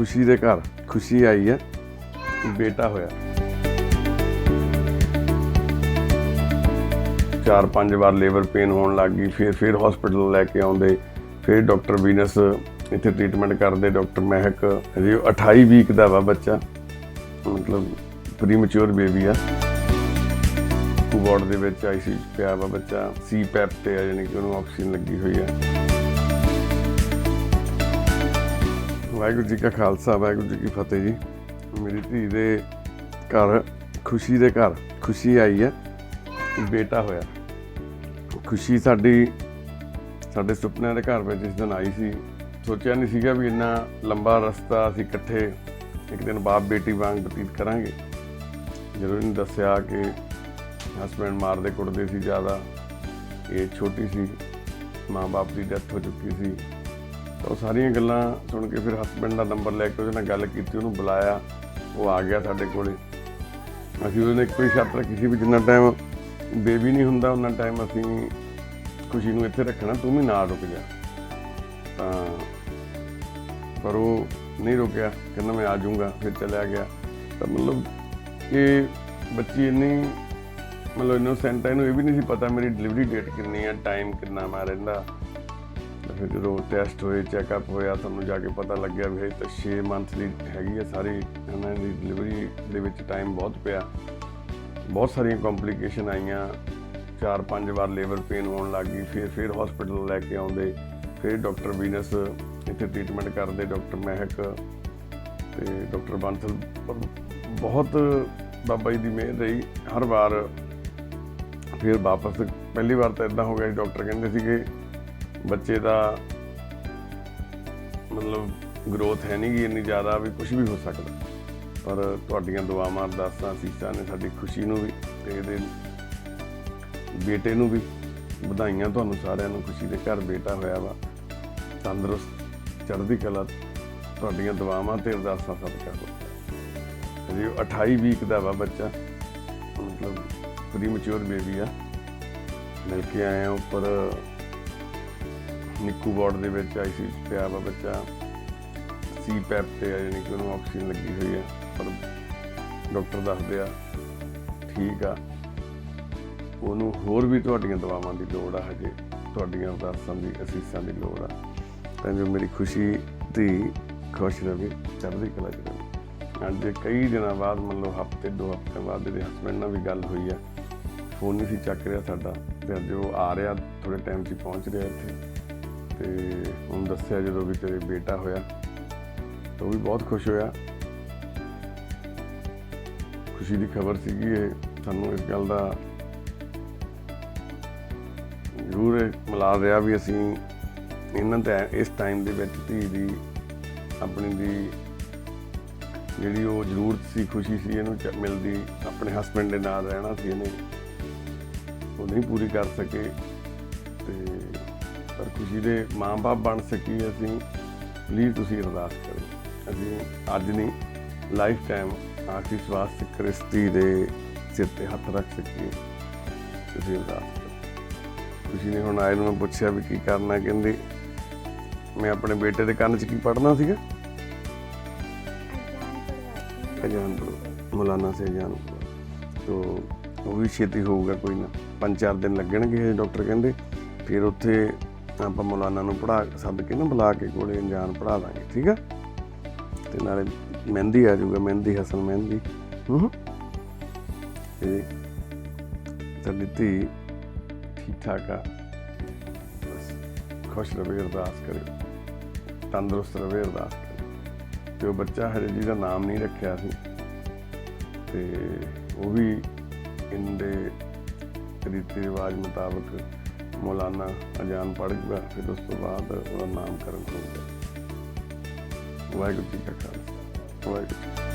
ਖੁਸ਼ੀ ਦੇ ਘਰ, ਖੁਸ਼ੀ ਆਈ ਹੈ, ਬੇਟਾ ਹੋਇਆ। ਚਾਰ ਪੰਜ ਵਾਰ ਲੇਬਰ ਪੇਨ ਹੋਣ ਲੱਗ ਗਈ, ਫਿਰ ਫਿਰ ਹਸਪੀਟਲ ਲੈ ਕੇ ਆਉਂਦੇ, ਫਿਰ ਡਾਕਟਰ ਵੀਨਸ ਇੱਥੇ ਟ੍ਰੀਟਮੈਂਟ ਕਰਦੇ ਡਾਕਟਰ ਮਹਿਕ। ਜੀ 28 ਵੀਕ ਦਾ ਵਾ ਬੱਚਾ, ਮਤਲਬ ਪ੍ਰੀਮੈਚੁਰ ਬੇਬੀ ਆ। ਵਾਰਡ ਦੇ ਵਿੱਚ ਆਈਸੀ ਪਿਆ ਵਾ ਬੱਚਾ ਸੀ ਪੈਪ ਤੇ ਆ, ਯਾਨੀ ਕਿ ਉਹਨੂੰ ਆਕਸੀਜਨ ਲੱਗੀ ਹੋਈ ਆ। ਵਾਹਿਗੁਰੂ ਜੀ ਕਾ ਖਾਲਸਾ, ਵਾਹਿਗੁਰੂ ਜੀ ਕੀ ਫਤਿਹ ਜੀ। ਮੇਰੀ ਧੀ ਦੇ ਘਰ, ਖੁਸ਼ੀ ਦੇ ਘਰ, ਖੁਸ਼ੀ ਆਈ ਹੈ, ਬੇਟਾ ਹੋਇਆ। ਖੁਸ਼ੀ ਸਾਡੀ, ਸਾਡੇ ਸੁਪਨਿਆਂ ਦੇ ਘਰ ਵਿੱਚ ਜਿਸ ਦਿਨ ਆਈ ਸੀ। ਸੋਚਿਆ ਨਹੀਂ ਸੀਗਾ ਵੀ ਇੰਨਾ ਲੰਬਾ ਰਸਤਾ ਅਸੀਂ ਇਕੱਠੇ ਇੱਕ ਦਿਨ ਬਾਪ ਬੇਟੀ ਵਾਂਗ ਬਤੀਤ ਕਰਾਂਗੇ। ਜਦੋਂ ਇਹਨੇ ਦੱਸਿਆ ਕਿ ਹਸਬੰਡ ਮਾਰਦੇ ਕੁੱਟਦੇ ਸੀ ਜ਼ਿਆਦਾ, ਇਹ ਛੋਟੀ ਸੀ ਮਾਂ-ਬਾਪ ਦੀ ਡੈਥ ਹੋ ਚੁੱਕੀ ਸੀ। ਤਾਂ ਉਹ ਸਾਰੀਆਂ ਗੱਲਾਂ ਸੁਣ ਕੇ ਫਿਰ ਹਸਬੰਡ ਦਾ ਨੰਬਰ ਲੈ ਕੇ ਉਹਦੇ ਨਾਲ ਗੱਲ ਕੀਤੀ, ਉਹਨੂੰ ਬੁਲਾਇਆ, ਉਹ ਆ ਗਿਆ ਸਾਡੇ ਕੋਲੇ। ਅਸੀਂ ਉਹਨੇ ਕੋਈ ਸ਼ਰਤ ਰੱਖੀ ਸੀ ਵੀ ਜਿੰਨਾ ਟਾਈਮ ਬੇਬੀ ਨਹੀਂ ਹੁੰਦਾ ਉਹਨਾਂ ਟਾਈਮ ਅਸੀਂ ਖੁਸ਼ੀ ਨੂੰ ਇੱਥੇ ਰੱਖਣਾ, ਤੂੰ ਵੀ ਨਾਲ ਰੁਕ ਜਾ। ਤਾਂ ਪਰ ਉਹ ਨਹੀਂ ਰੁਕਿਆ, ਕਹਿੰਦਾ ਮੈਂ ਆ ਜਾਊਂਗਾ, ਫਿਰ ਚਲਿਆ ਗਿਆ। ਤਾਂ ਮਤਲਬ ਇਹ ਬੱਚੀ ਇੰਨੀ, ਮਤਲਬ ਇਨੋਸੈਂਟ ਹੈ ਇਹਨੂੰ ਇਹ ਵੀ ਨਹੀਂ ਸੀ ਪਤਾ ਮੇਰੀ ਡਿਲੀਵਰੀ ਡੇਟ ਕਿੰਨੀ ਹੈ ਟਾਈਮ ਕਿੰਨਾ ਮੈਂ ਰਹਿੰਦਾ। ਫਿਰ ਜਦੋਂ ਟੈਸਟ ਹੋਏ ਚੈੱਕਅਪ ਹੋਇਆ, ਤੁਹਾਨੂੰ ਜਾ ਕੇ ਪਤਾ ਲੱਗਿਆ ਵੀ ਇਹ ਤਾਂ 6 ਮੰਥ ਦੀ ਹੈਗੀ ਹੈ ਸਾਰੀ ਇਹਨਾਂ ਦੀ ਡਿਲੀਵਰੀ ਦੇ ਵਿੱਚ ਟਾਈਮ ਬਹੁਤ ਪਿਆ। ਬਹੁਤ ਸਾਰੀਆਂ ਕੰਪਲਿਕੇਸ਼ਨ ਆਈਆਂ। ਚਾਰ ਪੰਜ ਵਾਰ ਲੇਬਰ ਪੇਨ ਹੋਣ ਲੱਗ ਗਈ, ਫਿਰ ਫਿਰ ਹਸਪੀਟਲ ਲੈ ਕੇ ਆਉਂਦੇ। ਫਿਰ ਡਾਕਟਰ ਵੀਨਸ ਇੱਥੇ ਟ੍ਰੀਟਮੈਂਟ ਕਰਦੇ ਡਾਕਟਰ ਮਹਿਕ ਤੇ ਡਾਕਟਰ ਬਾਂਸਲ ਬਹੁਤ ਬਾਬਾ ਜੀ ਦੀ ਮਿਹਰ ਰਹੀ, ਹਰ ਵਾਰ ਫਿਰ ਵਾਪਸ, ਪਹਿਲੀ ਵਾਰ ਤਾਂ ਇਦਾਂ ਹੋ ਗਿਆ ਡਾਕਟਰ ਕਹਿੰਦੇ ਸੀਗੇ ਬੱਚੇ ਦਾ ਮਤਲਬ ਗਰੋਥ ਹੈ ਨਹੀਂ ਗੀ ਇੰਨੀ ਜ਼ਿਆਦਾ ਵੀ ਕੁਝ ਵੀ ਹੋ ਸਕਦਾ। ਪਰ ਤੁਹਾਡੀਆਂ ਦੁਆਵਾਂ, ਅਰਦਾਸਾਂ ਸੀਸਾਂ ਨੇ ਸਾਡੀ ਖੁਸ਼ੀ ਨੂੰ ਵੀ ਤੇ ਇਹਦੇ ਬੇਟੇ ਨੂੰ ਵੀ ਵਧਾਈਆਂ ਤੁਹਾਨੂੰ ਸਾਰਿਆਂ ਨੂੰ। ਖੁਸ਼ੀ ਦੇ ਘਰ ਬੇਟਾ ਹੋਇਆ ਵਾ, ਤੰਦਰੁਸਤ, ਚੜ੍ਹਦੀ ਕਲਾ ਤੁਹਾਡੀਆਂ ਦੁਆਵਾਂ ਤੇ ਅਰਦਾਸਾਂ ਸਦਕਾ ਹੋ ਜੀ 28 ਵੀਕ ਦਾ ਵਾ ਬੱਚਾ, ਮਤਲਬ ਪ੍ਰੀਮੈਚੁਰ ਬੇਬੀ ਆ। ਮਿਲ ਕੇ ਆਏ ਆ ਉੱਪਰ ਨਿੱਕੂ ਵਾਰਡ ਦੇ ਵਿੱਚ ਆਈਸੀ ਪਿਆ ਵਾ ਬੱਚਾ। ਸੀ ਪੈਪ ਤੇ ਆ, ਯਾਨੀ ਕਿ ਉਹਨੂੰ ਆਕਸੀਜਨ ਲੱਗੀ ਹੋਈ ਆ, ਪਰ ਡਾਕਟਰ ਦੱਸਦੇ ਆ, ਠੀਕ ਆ। ਉਹਨੂੰ ਹੋਰ ਵੀ ਤੁਹਾਡੀਆਂ ਦਵਾਵਾਂ ਦੀ ਲੋੜ ਆ ਹਜੇ, ਤੁਹਾਡੀਆਂ ਅਰਦਾਸਾਂ ਦੀ, ਅਸੀਸਾਂ ਦੀ ਲੋੜ ਆ। ਤਾਂ ਜੋ ਮੇਰੀ ਖੁਸ਼ੀ ਧੀ ਖੁਸ਼ ਰਹੇ ਚੜ੍ਹਦੀ ਕਲਾ ਚ ਰਵੇ। ਅੱਜ ਕਈ ਦਿਨਾਂ ਬਾਅਦ, ਮੰਨ ਲਓ ਹਫ਼ਤੇ, ਦੋ ਹਫ਼ਤੇ ਬਾਅਦ ਇਹਦੇ ਹਸਬੰਡ ਨਾਲ ਵੀ ਗੱਲ ਹੋਈ ਆ। ਫੋਨ ਨਹੀਂ ਸੀ ਚੱਕ ਰਿਹਾ ਸਾਡਾ, ਤੇ ਅੱਜ ਉਹ ਆ ਰਿਹਾ ਥੋੜੇ ਟਾਈਮ 'ਚ ਪਹੁੰਚ ਰਿਹਾ ਇੱਥੇ। ਤੇ ਹੁਣ ਦੱਸਿਆ ਜਦੋਂ ਵੀ ਤੇਰੇ ਬੇਟਾ ਹੋਇਆ, ਤਾਂ ਉਹ ਵੀ ਬਹੁਤ ਖੁਸ਼ ਹੋਇਆ। ਖੁਸ਼ੀ ਦੀ ਖਬਰ ਸੀਗੀ ਇਹ, ਸਾਨੂੰ ਇਸ ਗੱਲ ਦਾ ਜ਼ਰੂਰ ਮਿਲਾ ਰਿਹਾ ਵੀ ਅਸੀਂ ਇਹਨਾਂ ਤੇ ਇਸ ਟਾਈਮ ਦੇ ਵਿੱਚ ਧੀ ਦੀ, ਆਪਣੀ ਦੀ ਜਿਹੜੀ ਉਹ ਜ਼ਰੂਰਤ ਸੀ, ਖੁਸ਼ੀ ਸੀ, ਇਹਨੂੰ ਚ- ਮਿਲਦੀ, ਆਪਣੇ ਹਸਬੰਡ ਦੇ ਨਾਲ ਰਹਿਣਾ ਸੀ ਇਹਨੇ। ਉਹ ਨਹੀਂ ਪੂਰੀ ਕਰ ਸਕੇ ਤੇ ਪਰ ਖੁਸ਼ੀ ਦੇ ਮਾਂ-ਬਾਪ ਬਣ ਸਕੀ ਅਸੀਂ ਪਲੀਜ਼ ਤੁਸੀਂ ਅਰਦਾਸ ਕਰੋ। ਅਸੀਂ ਅੱਜ ਨਹੀਂ, ਲਾਈਫ ਟਾਈਮ ਆਖਰੀ ਸਵਾਸ ਤੱਕ ਕ੍ਰਿਸਤੀ ਦੇ ਸਿਰ ਤੇ ਹੱਥ ਰੱਖ ਸਕੀਏ। ਤੁਸੀਂ ਅਰਦਾਸ ਕਰੋ। ਖੁਸ਼ੀ ਨੇ ਹੁਣ ਆਏ ਨੂੰ ਪੁੱਛਿਆ ਵੀ ਕੀ ਕਰਨਾ, ਕਹਿੰਦੀ ਮੈਂ ਆਪਣੇ ਬੇਟੇ ਦੇ ਕੰਨ 'ਚ ਕੀ ਪੜਨਾ ਸੀਗਾ? ਅਜਾਨਪੁਰ ਮੌਲਾਨਾ ਸੇ ਅਜਾਨਪੁਰ ਤੋ ਉਹ ਵੀ ਛੇਤੀ ਹੋਊਗਾ ਕੋਈ ਨਾ। ਪੰਜ ਚਾਰ ਦਿਨ ਲੱਗਣਗੇ ਡਾਕਟਰ ਕਹਿੰਦੇ। ਫਿਰ ਉੱਥੇ ਆਪਾਂ ਮੌਲਾਨਾ ਨੂੰ ਪੜਾ ਸੱਦ ਕੇ ਨਾ ਬੁਲਾ ਕੇ ਕੋਲੇ ਅਣਜਾਣ ਪੜਾ ਦਾਂਗੇ ਠੀਕ ਆ? ਤੇ ਨਾਲੇ ਮਹਿੰਦੀ ਆ ਜਾਊਗਾ, ਮਹਿੰਦੀ, ਹਸਨ ਮਹਿੰਦੀ। ਹੂੰ ਤੇ ਸਾਡੀ ਧੀ ਠੀਕ ਠਾਕ ਆ? ਬਸ ਖੁਸ਼ ਰਵੇ, ਅਰਦਾਸ ਕਰਿਓ। ਤੰਦਰੁਸਤ ਰਵੇ, ਅਰਦਾਸ ਕਰਿਓ। ਤੇ ਉਹ ਬੱਚਾ ਹਰੇ ਜੀ ਦਾ ਨਾਮ ਨਹੀਂ ਰੱਖਿਆ ਸੀ, ਤੇ ਉਹ ਵੀ ਇਹਦੇ ਰੀਤੀ ਰਿਵਾਜ ਮੁਤਾਬਕ ਮੌਲਾਨਾ ਅਜਾਨ ਪੜ੍ਹ ਪੜ੍ਹੂਗਾ ਫਿਰ ਉਸ ਤੋਂ ਬਾਅਦ ਉਹਦਾ ਨਾਮਕਰਨ ਹੋਊਗਾ ਵਾਹਿਗੁਰੂ ਜੀ ਕਾ ਖਾਲਸਾ, ਵਾਹਿਗੁਰੂ ਜੀ